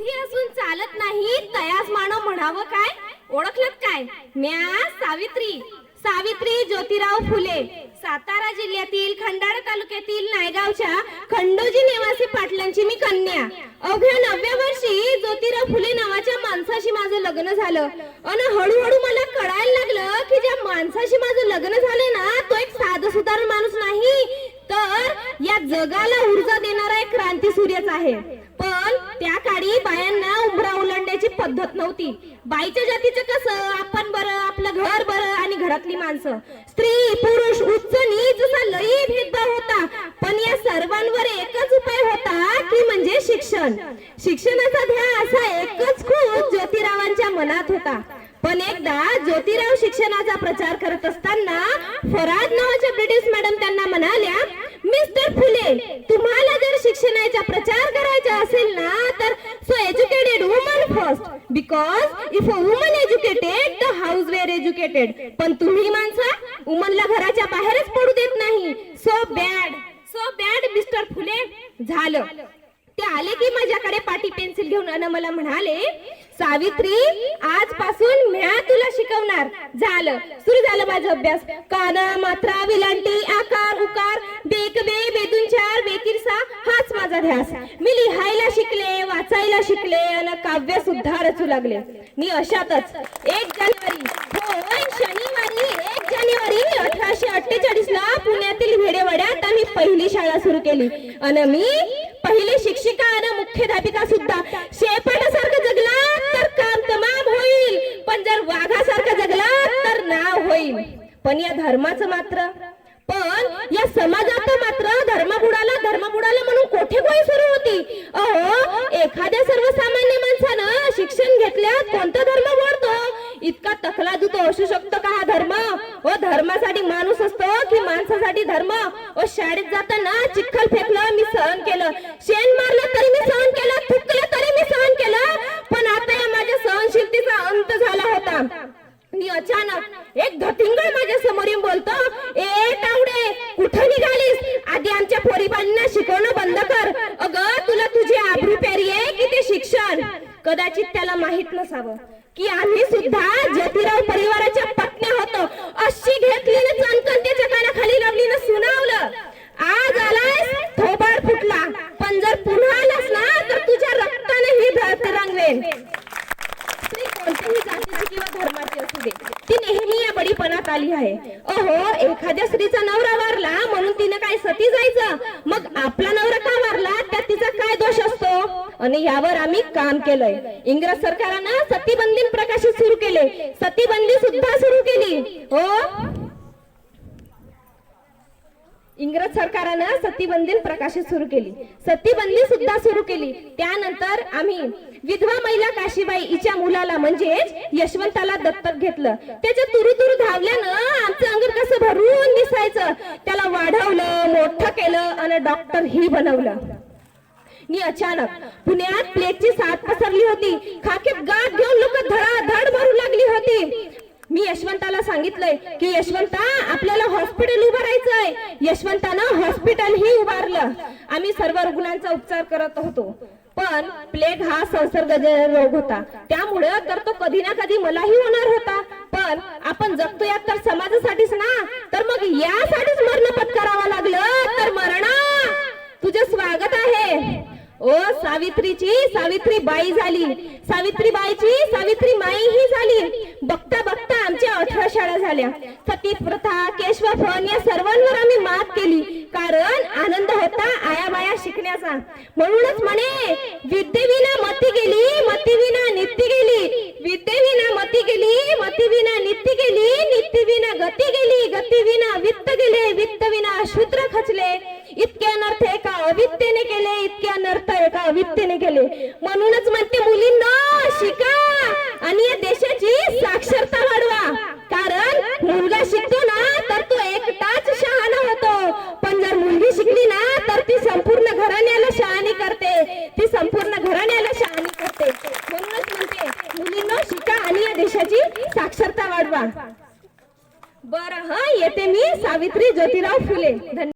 ती असून चालत नाही तयास मानव म्हणावं काय? ओळखलत काय? म्या सावित्री. सावित्री ज्योतिराव फुले. सातारा जिल्ह्यातील खंडाळा तालुक्यातील नायगावच्या खंडोजी निवासी पाटलांची मी कन्या. अवघ्या नवव्या वर्षी ज्योतिराव फुले नावाच्या माणसाशी माझं लग्न झालं. आणि हळूहळू मला कळायला लागलं की ज्या माणसाशी माझं लग्न झालं ना तो एक साधा सुधारण माणूस नाही. तर या जगाला ऊर्जा देणारा एक क्रांती सूर्यच आहे. त्या काळी बायांना उंबरा ओलांडण्याची पद्धत नव्हती. बाईच्या जातीचं कसं? आपण बरं आपलं घर बरं आणि घरातली माणसं. स्त्री पुरुष उच्च नीच असा लई भेदभाव होता. पण या सर्वांवर एकच उपाय होता की म्हणजे शिक्षण. शिक्षणाचा ध्यास असा एकच खूप ज्योतिरावांच्या मनात होता. पण एकदा ज्योतिराव शिक्षणाचा प्रचार करत असताना फराद नावाच्या ब्रिटिश मॅडम त्यांना म्हणाल्या मिस्टर फुले तुम्हाला जर शिक्षणाचा प्रचार करायचा असेल ना तर so educated woman first because if a woman educated the house where educated पण तुम्ही माणसा वुमनला घराच्या बाहेरच पडू देत नाही. So bad so bad mister Phule. झालं. ते आले की माझ्याकडे पाटी पेन्सिल घेऊन अन मला म्हणाले सावित्री आजपासून म्या तुला शिकवणार. झालं. सुरू झालं माझा अभ्यास. काना मात्रा विलांटी आकार उकार बेक बे बेदून चार बेकिरसा हाच माझा ध्यास काव्य सुद्धा रचू लागले. मी अशातच एक जानेवारी हो, होय शनिवारी एक जानेवारी अठराशे अठ्ठेचाळीस ला पुण्यातील भेडेवाड्यात आम्ही पहिली शाळा सुरू केली. आणि मी पहिली शिक्षिका आणि मुख्याध्यापिका सुद्धा. शेपटासारखं जगला तर काम तमाम होईल. पण जर वाघासारखं जगला तर नाव होईल. पण या धर्माचं मात्र पण या समाजात मात्र धर्म बुडाला धर्म बुडाला म्हणून कोठे गोळी सुरू होती? अहो एखाद्या सर्वसामान्य माणसानं शिक्षण घेतल्यास कोणता धर्म बुडतो इतका तो असू शकतो का हा धर्म? व धर्मासाठी माणूस असतो की माणसासाठी धर्म? व शाळेत जाताना चिखल फेकलं मी सहन केलं. शेण मारलं तरी मी सहन केलं थुकलं तरी मी सहन केलं. पण आता या माझ्या सहनशीलतेचा अंत झाला होता. मी अचानक एक धतिंगळ माझ्यासमोर येऊन बोलतो ए तावडे कुठे निघालीस? आधी आमच्या पोरीबांना शिकवणं बंद कर अगं तुला तुझी आबरू प्यारी आहे की ते शिक्षण कदाचित त्याला माहीत नसावं. की आम्ही सुद्धा ज्योतिराव परिवाराच्या पत्न्या होतो. अशी घेतली ना चणकन त्याच्या कानाखाली लावली ना सुनावलं. आज आलाय थोबाड फुटला. पण जर पुन्हा आलास ना तर तुझ्या रक्ताने ही धरती रंगवेल स्त्री कोणत्याही जातीची किंवा धर्माची असू दे. ती नेहमी या बडीपणात आली आहे. अहो एखाद्या स्त्रीचा नवरा वारला म्हणून तिने काय सती जायचं? मग आपला नवरा का वारला त्यात तिचा काय दोष असतो आणि यावर आम्ही काम केलंय. इंग्रज सरकारानं सतीबंदी प्रकाशित सुरू केले. सतीबंदी सुद्धा सुरू केली. हो? इंग्रज सरकारानं सतीबंदी प्रकाशित सुरू केली. सतीबंदी सुद्धा सुरू केली. त्यानंतर आम्ही विधवा महिला काशीबाई हिच्या मुलाला म्हणजे यशवंताला दत्तक घेतलं. त्याच्या तुरु तुरु धावल्यानं आमचं अंग कसं भरून दिसायचं. त्याला वाढवलं मोठं केलं आणि डॉक्टर ही बनवलं. मी अचानक पुण्यात प्लेटची साथ पसरली होती. खाकीत गाठ घेऊन लोक धडाधड भरू लागली होती. मी यशवंताला सांगितलंय की यशवंता आपल्याला हॉस्पिटल उभारायचंय यशवंतानं हॉस्पिटल ही उभारलं. आम्ही सर्व रुग्णांचा उपचार करत होतो. पण प्लेग हा संसर्गजन्य रोग होता. त्यामुळे तर तो कधी ना कधी मलाही होणार होता. पण आपण जगतोय तर समाजासाठीच ना? तर मग यासाठीच मरण पत्करावं लागलं. तर मरणा! तुझं स्वागत आहे. ओ सावित्रीची सावित्री बाई झाली. सावित्री बाईची सावित्री माई ही झाली. बघता बघता आमच्या अठरा शाळा झाल्या. सती प्रथा केशव फन या सर्वांवर आम्ही मात केली. कारण आनंद होता आया बाया शिकण्याचा. म्हणूनच म्हणे विद्येविना इतके अनर्थ एका अविद्येने केले. म्हणूनच म्हणते मुलींना शिका आणि या देशाची साक्षरता वाढवा. कारण मुलगा शिकतो ना तर तो एकटाच शहाणा होतो. पण जर मुलगी शिकली ना तर ती संपूर्ण घराण्याला शहाणी करते. ती संपूर्ण घराण्याला शहाणी करते. म्हणूनच म्हणते मुलींना शिका आणि या देशाची साक्षरता वाढवा. बरं हा येते मी सावित्री ज्योतिराव फुले.